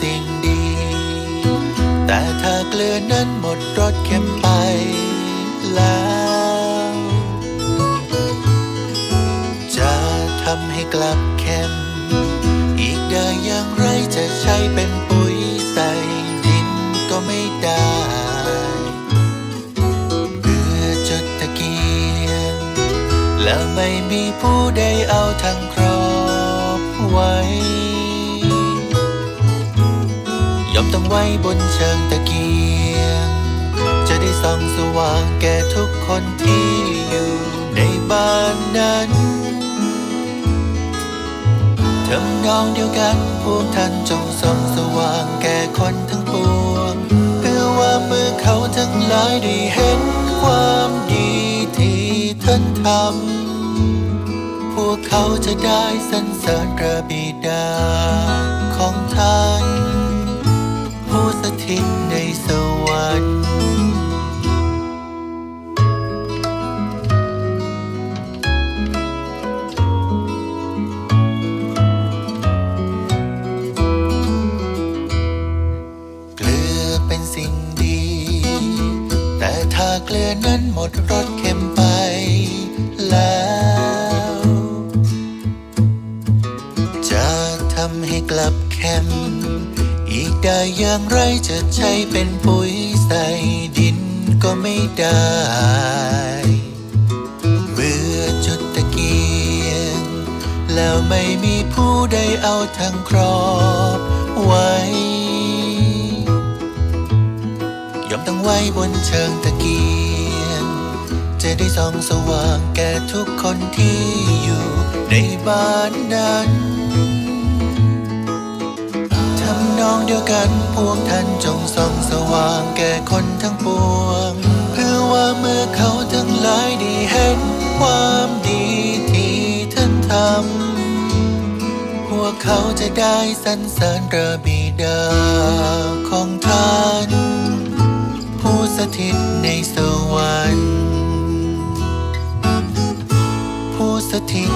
สิ่งดี แต่ถ้าเกลือนั้นหมดรสเค็มไปแล้วจะทำให้กลับเค็ม อีกได้อย่างไรจะใช้เป็นปุ๋ยใส่ดินก็ไม่ได้เบื่อจุดตะเกียงแล้วไม่มีผู้ใดเอาทางครอบไว้ ไว้บนเชิงตะเกียง จะได้ส่องสว่างแก่ทุกคนที่อยู่ในบ้านนั้นทำนองเดียวกันพวกท่านจงส่องสว่างแก่คนทั้งปวง เพื่อว่าเมื่อเขาทั้งหลายได้เห็นความดีที่ท่านทำ พวกเขาจะได้สรรเสริญพระบิดา ผู้สถิตในสวรรค์เกลือเป็นสิ่งดี แต่ถ้าเกลือนั้นหมดรสเค็มไปแล้วจะทำให้กลับเค็ม อีกได้อย่างไรจะใช้เป็นปุ๋ยใส่ดินก็ไม่ได้ เมื่อจุดตะเกียง แล้วไม่มีผู้ใดเอาทางครอบไว้ยอมตั้งไว้บนเชิงตะเกียง จะได้ส่องสว่างแก่ทุกคนที่อยู่ในบ้านนั้น องเดียวกันพวกท่านจงส่องสว่างแก่คนทั้งปวง เพื่อว่าเมื่อเขาทั้งหลายได้เห็นความดีที่ท่านทำพวกเขาจะได้สรรเสริญระบิดาของท่าน ผู้สถิตในสวรรค์ ผู้สถิต